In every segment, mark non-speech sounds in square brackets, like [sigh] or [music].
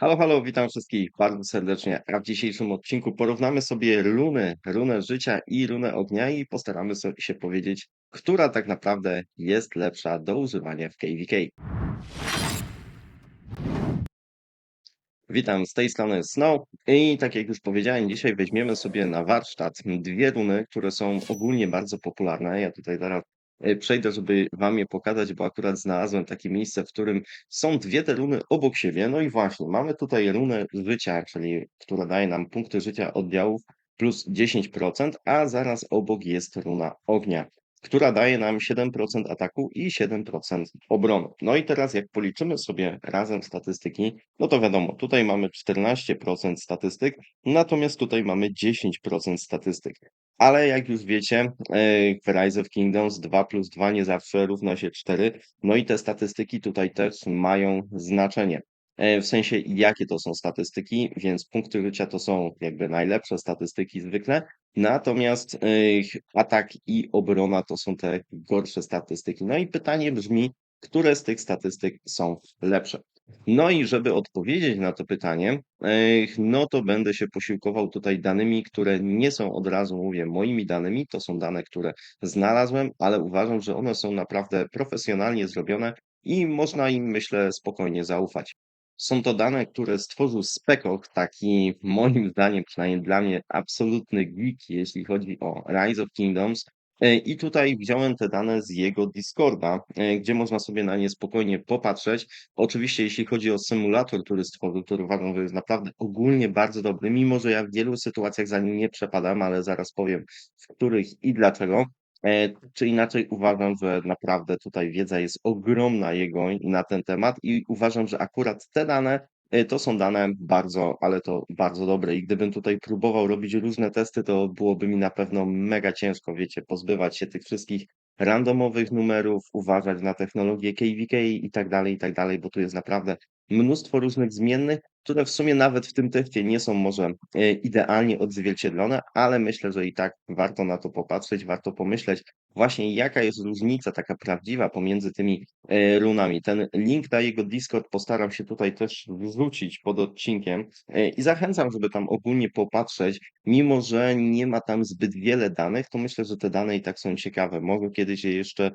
Halo, halo, witam wszystkich bardzo serdecznie. A w dzisiejszym odcinku porównamy sobie runy, runę życia i runę ognia i postaramy się powiedzieć, która tak naprawdę jest lepsza do używania w KVK. Witam, z tej strony Snow i tak jak już powiedziałem, dzisiaj weźmiemy sobie na warsztat dwie runy, które są ogólnie bardzo popularne. Ja tutaj zaraz przejdę, żeby wam je pokazać, bo akurat znalazłem takie miejsce, w którym są dwie te runy obok siebie. No i właśnie, mamy tutaj runę życia, czyli która daje nam punkty życia oddziałów plus 10%, a zaraz obok jest runa ognia która daje nam 7% ataku i 7% obrony. No i teraz jak policzymy sobie razem statystyki, no to wiadomo, tutaj mamy 14% statystyk, natomiast tutaj mamy 10% statystyk. Ale jak już wiecie, e, w Rise of Kingdoms 2 plus 2 nie zawsze równa się 4, no i te statystyki tutaj też mają znaczenie. E, W sensie, jakie to są statystyki, więc punkty życia to są jakby najlepsze statystyki zwykle, Natomiast y, atak i obrona to są te gorsze statystyki. No i pytanie brzmi, które z tych statystyk są lepsze? No i żeby odpowiedzieć na to pytanie, no to będę się posiłkował tutaj danymi, które nie są od razu, mówię, moimi danymi. To są dane, które znalazłem, ale uważam, że one są naprawdę profesjonalnie zrobione i można im, myślę, spokojnie zaufać. Są to dane, które stworzył Spekok, taki moim zdaniem, przynajmniej dla mnie, absolutny geek, jeśli chodzi o Rise of Kingdoms. E, I tutaj wziąłem te dane z jego Discorda, e, gdzie można sobie na nie spokojnie popatrzeć. Oczywiście, jeśli chodzi o symulator, stworzył, który uważam, że jest naprawdę ogólnie bardzo dobry, mimo że ja w wielu sytuacjach za nim nie przepadam, ale zaraz powiem, w których i dlaczego. E, czy inaczej uważam, że naprawdę tutaj wiedza jest ogromna jego na ten temat i uważam, że akurat te dane to są dane bardzo, ale to bardzo dobre. I gdybym tutaj próbował robić różne testy, to byłoby mi na pewno mega ciężko, wiecie, pozbywać się tych wszystkich randomowych numerów, uważać na technologię KVK i tak dalej, i tak dalej, bo tu jest naprawdę mnóstwo różnych zmiennych, które w sumie nawet w tym teście nie są może e, idealnie odzwierciedlone, ale myślę, że i tak warto na to popatrzeć, warto pomyśleć właśnie jaka jest różnica taka prawdziwa pomiędzy tymi e, runami. Ten link na jego Discord postaram się tutaj też wrzucić pod odcinkiem e, i zachęcam, żeby tam ogólnie popatrzeć, mimo że nie ma tam zbyt wiele danych, to myślę, że te dane i tak są ciekawe. Może kiedyś je jeszcze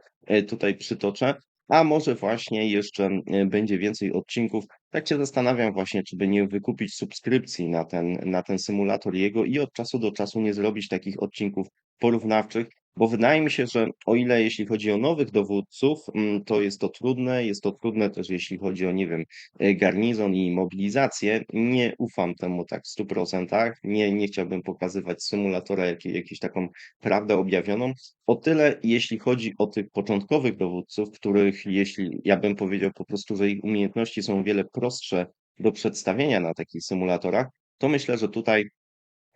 tutaj przytoczę. A może właśnie jeszcze będzie więcej odcinków tak się zastanawiam właśnie, czy by nie wykupić subskrypcji na ten, na ten symulator jego i od czasu do czasu nie zrobić takich odcinków porównawczych, bo wydaje mi się, że o ile jeśli chodzi o nowych dowódców, mm, to jest to trudne, jest to trudne też jeśli chodzi o, nie wiem, e, garnizon i mobilizację. Nie ufam temu tak w 100%. Nie, nie chciałbym pokazywać symulatora jak, jakąś taką prawdę objawioną. O tyle, jeśli chodzi o tych początkowych dowódców, których, jeśli ja bym powiedział po prostu, że ich umiejętności są wiele prostsze do przedstawienia na takich symulatorach, to myślę, że tutaj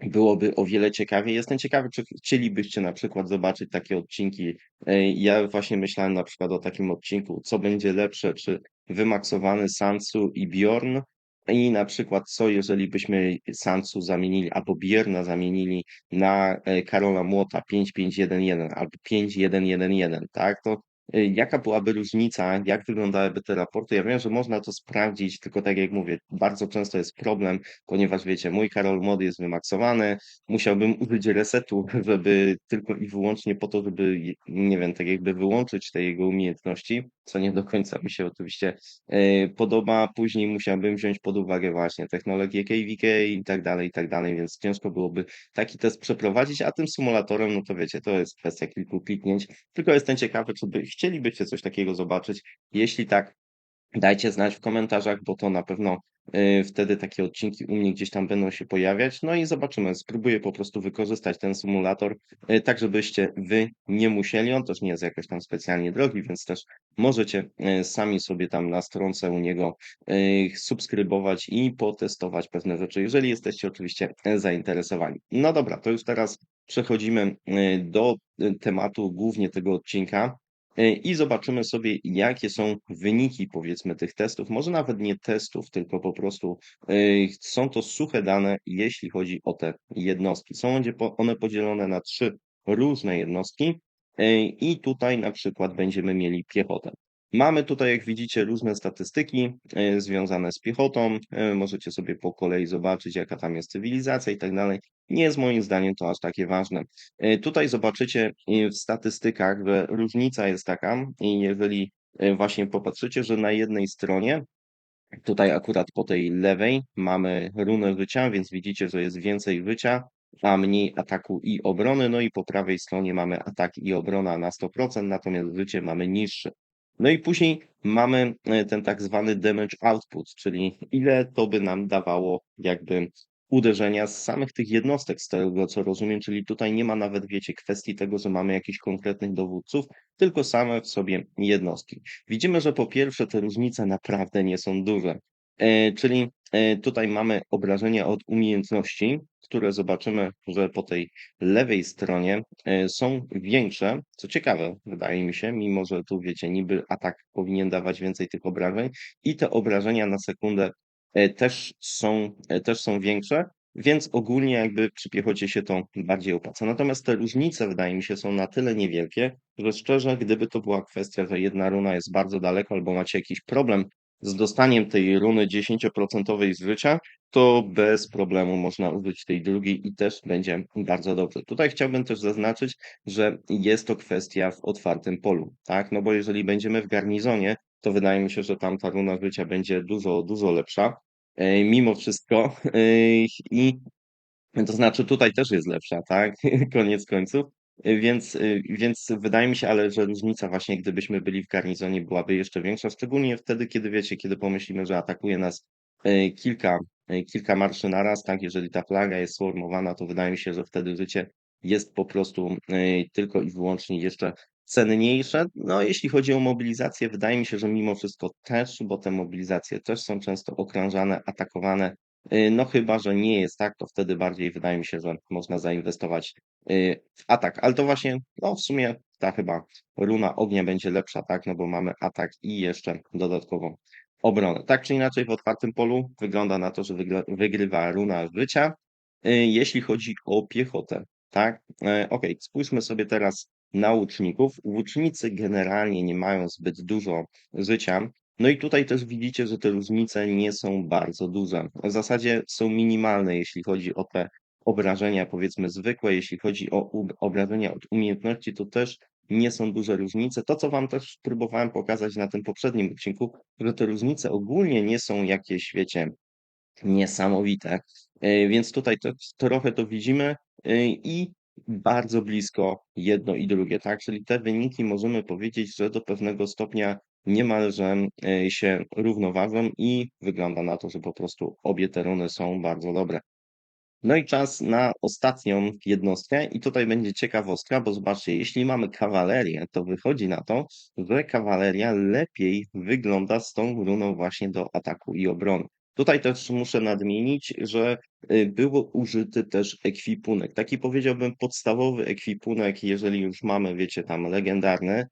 byłoby o wiele ciekawiej. Jestem ciekawy, czy chcielibyście na przykład zobaczyć takie odcinki. E, Ja właśnie myślałem na przykład o takim odcinku, co będzie lepsze, czy wymaksowany Sansu i Bjorn, i na przykład co, jeżeli byśmy Sansu zamienili albo Bjorna zamienili na e, Karola Młota 5511 albo 5111, tak? To jaka byłaby różnica, jak wyglądałyby te raporty? Ja wiem, że można to sprawdzić, tylko tak jak mówię, bardzo często jest problem, ponieważ wiecie, mój Karol Młody jest wymaksowany, musiałbym użyć resetu, [laughs] żeby tylko i wyłącznie po to, żeby, nie wiem, tak jakby wyłączyć te jego umiejętności, co nie do końca mi się oczywiście e, podoba. Później musiałbym wziąć pod uwagę właśnie technologię KVK i tak dalej, i tak dalej, więc ciężko byłoby taki test przeprowadzić, a tym symulatorem, no to wiecie, to jest kwestia kilku kliknięć. Tylko jestem ciekawy, czy by chcielibyście coś takiego zobaczyć. Jeśli tak, Dajcie znać w komentarzach, bo to na pewno y, wtedy takie odcinki u mnie gdzieś tam będą się pojawiać. No i zobaczymy. Spróbuję po prostu wykorzystać ten symulator, y, tak żebyście wy nie musieli. On też nie jest jakoś tam specjalnie drogi, więc też możecie y, sami sobie tam na stronce u niego subskrybować i potestować pewne rzeczy, jeżeli jesteście oczywiście y, zainteresowani. No dobra, to już teraz przechodzimy do tematu głównie tego odcinka. E, i zobaczymy sobie, jakie są wyniki, powiedzmy, tych testów. Może nawet nie testów, tylko po prostu e, są to suche dane, jeśli chodzi o te jednostki. Są one podzielone na trzy różne jednostki e, i tutaj na przykład będziemy mieli piechotę. Mamy tutaj, jak widzicie, różne statystyki, e, związane z piechotą. E, możecie sobie po kolei zobaczyć, jaka tam jest cywilizacja i tak dalej. Nie jest moim zdaniem to aż takie ważne. E, tutaj zobaczycie, w statystykach, że różnica jest taka i jeżeli, właśnie popatrzycie, że na jednej stronie Tutaj akurat po tej lewej mamy runę życia, więc widzicie, że jest więcej życia, a mniej ataku i obrony. No i po prawej stronie mamy atak i obrona na 100%, natomiast życie mamy niższe. No i później mamy e, ten tak zwany damage output, czyli ile to by nam dawało jakby uderzenia z samych tych jednostek, z tego co rozumiem, czyli tutaj nie ma nawet, wiecie, kwestii tego, że mamy jakichś konkretnych dowódców, tylko same w sobie jednostki. Widzimy, że po pierwsze te różnice naprawdę nie są duże, czyli e, tutaj mamy obrażenia od umiejętności, które zobaczymy, że po tej lewej stronie e, są większe, co ciekawe, wydaje mi się, mimo że tu wiecie, niby atak powinien dawać więcej tych obrażeń i te obrażenia na sekundę E, też są, e, też są większe, więc ogólnie jakby przy piechocie się to bardziej opłaca. Natomiast te różnice, wydaje mi się, są na tyle niewielkie, że szczerze, gdyby to była kwestia, że jedna runa jest bardzo daleko albo macie jakiś problem z dostaniem tej runy 10% z życia, to bez problemu można użyć tej drugiej i też będzie bardzo dobrze. Tutaj chciałbym też zaznaczyć, że jest to kwestia w otwartym polu, tak? No bo jeżeli będziemy w garnizonie, to wydaje mi się, że tam ta runa życia będzie dużo, dużo lepsza. Mimo wszystko. I to znaczy tutaj też jest lepsza, tak? [laughs] Koniec końców. E, Więc, więc wydaje mi się, ale że różnica właśnie, gdybyśmy byli w garnizonie, byłaby jeszcze większa, szczególnie wtedy, kiedy wiecie, kiedy pomyślimy, że atakuje nas kilka, kilka marszy na raz, tak? Jeżeli ta flaga jest sformowana, to wydaje mi się, że wtedy życie jest po prostu tylko i wyłącznie jeszcze cenniejsze. No, jeśli chodzi o mobilizację, wydaje mi się, że mimo wszystko też, bo te mobilizacje też są często okrążane, atakowane. Y, no chyba, że nie jest tak, to wtedy bardziej wydaje mi się, że można zainwestować y, w atak. Ale to właśnie, no w sumie ta chyba runa ognia będzie lepsza, tak? No bo mamy atak i jeszcze dodatkową obronę. Tak czy inaczej w otwartym polu wygląda na to, że wygrywa runa życia, y, jeśli chodzi o piechotę, tak? Ok, spójrzmy sobie teraz na łuczników. Łucznicy generalnie nie mają zbyt dużo życia. No i tutaj też widzicie, że te różnice nie są bardzo duże. W zasadzie są minimalne, jeśli chodzi o te obrażenia, powiedzmy zwykłe. Jeśli chodzi o obrażenia od umiejętności, to też nie są duże różnice. To, co Wam też próbowałem pokazać na tym poprzednim odcinku, że te różnice ogólnie nie są jakieś, wiecie, niesamowite. E, więc tutaj to, trochę to widzimy e, i bardzo blisko jedno i drugie, tak? Czyli te wyniki możemy powiedzieć, że do pewnego stopnia niemalże e, się równoważą i wygląda na to, że po prostu obie te runy są bardzo dobre. No i czas na ostatnią jednostkę i tutaj będzie ciekawostka, bo zobaczcie, jeśli mamy kawalerię, to wychodzi na to, że kawaleria lepiej wygląda z tą runą właśnie do ataku i obrony. Tutaj też muszę nadmienić, że y, był użyty też ekwipunek. Taki powiedziałbym podstawowy ekwipunek, jeżeli już mamy, wiecie, tam legendarny,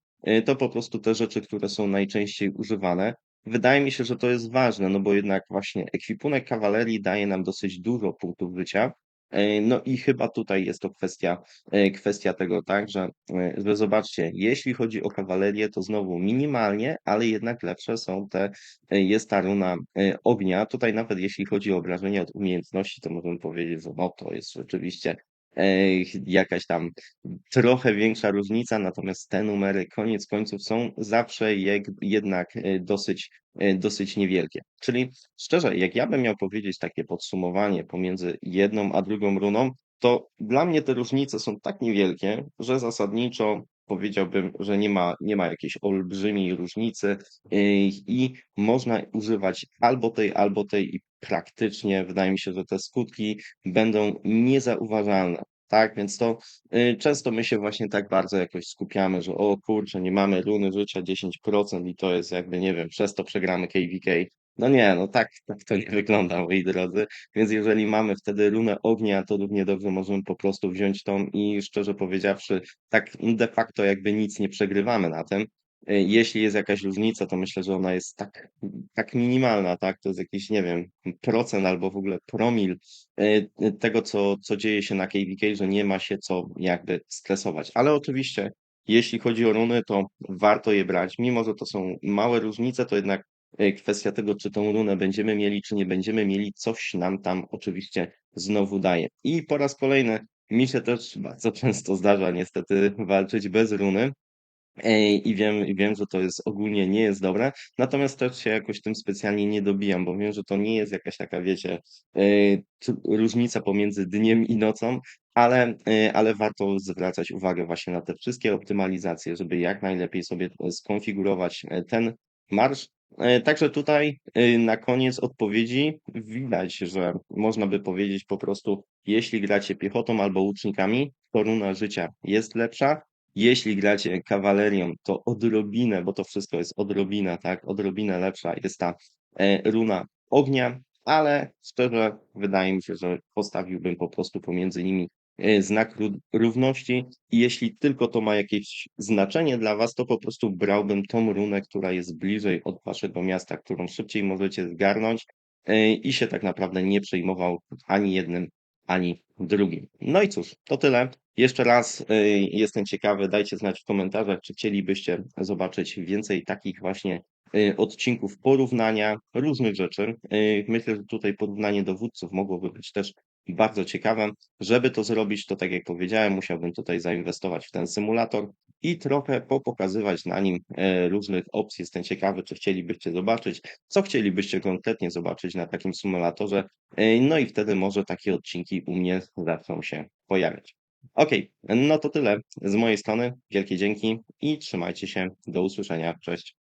to po prostu te rzeczy, które są najczęściej używane. Wydaje mi się, że to jest ważne, no bo jednak właśnie ekwipunek kawalerii daje nam dosyć dużo punktów życia. E, no i chyba tutaj jest to kwestia, e, kwestia tego, tak, że, e, że zobaczcie, jeśli chodzi o kawalerię, to znowu minimalnie, ale jednak lepsze są te, jest ta runa ognia. Tutaj nawet jeśli chodzi o obrażenia od umiejętności, to możemy powiedzieć, że no to jest rzeczywiście jakaś tam trochę większa różnica, natomiast te numery koniec końców są zawsze jednak dosyć, dosyć niewielkie. Czyli szczerze, jak ja bym miał powiedzieć takie podsumowanie pomiędzy jedną a drugą runą, to dla mnie te różnice są tak niewielkie, że zasadniczo powiedziałbym, że nie ma, nie ma jakiejś olbrzymiej różnicy i można używać albo tej, albo tej i praktycznie wydaje mi się, że te skutki będą niezauważalne. Tak, więc to y, często my się właśnie tak bardzo jakoś skupiamy, że o kurczę, nie mamy runy życia 10% i to jest jakby, nie wiem, przez to przegramy KVK. No nie, no tak, tak to nie wygląda, moi drodzy. Więc jeżeli mamy wtedy runę ognia, to równie dobrze możemy po prostu wziąć tą i szczerze powiedziawszy, tak de facto jakby nic nie przegrywamy na tym. Y, jeśli jest jakaś różnica, to myślę, że ona jest tak, tak minimalna, tak? To jest jakiś, nie wiem, procent albo w ogóle promil y, tego, co, co dzieje się na KVK, że nie ma się co jakby stresować. Ale oczywiście jeśli chodzi o runy, to warto je brać. Mimo że to są małe różnice, to jednak, e, kwestia tego, czy tą runę będziemy mieli, czy nie będziemy mieli, coś nam tam oczywiście znowu daje. I po raz kolejny mi się też bardzo często zdarza niestety walczyć bez runy. Ej, i wiem i wiem, że to jest ogólnie nie jest dobre, natomiast też się jakoś tym specjalnie nie dobijam, bo wiem, że to nie jest jakaś taka, wiecie, yy, różnica pomiędzy dniem i nocą, ale, yy, ale warto zwracać uwagę właśnie na te wszystkie optymalizacje, żeby jak najlepiej sobie e, skonfigurować, e, ten marsz. E, także tutaj, yy, na koniec odpowiedzi widać, że można by powiedzieć po prostu, jeśli gracie piechotą albo łucznikami, to runa życia jest lepsza. Jeśli gracie kawalerią, to odrobinę, bo to wszystko jest odrobina, tak, odrobinę lepsza jest ta, e, runa ognia, ale szczerze wydaje mi się, że postawiłbym po prostu pomiędzy nimi, znak ró równości i jeśli tylko to ma jakieś znaczenie dla was, to po prostu brałbym tą runę, która jest bliżej od waszego miasta, którą szybciej możecie zgarnąć, e, i się tak naprawdę nie przejmował ani jednym, ani drugim. No i cóż, to tyle. Jeszcze raz, y, jestem ciekawy, dajcie znać w komentarzach, czy chcielibyście zobaczyć więcej takich właśnie, y, odcinków porównania różnych rzeczy. Y, myślę, że tutaj porównanie dowódców mogłoby być też bardzo ciekawe. Żeby to zrobić, to tak jak powiedziałem, musiałbym tutaj zainwestować w ten symulator i trochę popokazywać na nim, e, różnych opcji. Jestem ciekawy, czy chcielibyście zobaczyć, co chcielibyście konkretnie zobaczyć na takim symulatorze, e, no i wtedy może takie odcinki u mnie zaczną się pojawiać. Okej, no to tyle z mojej strony. Wielkie dzięki i trzymajcie się. Do usłyszenia. Cześć.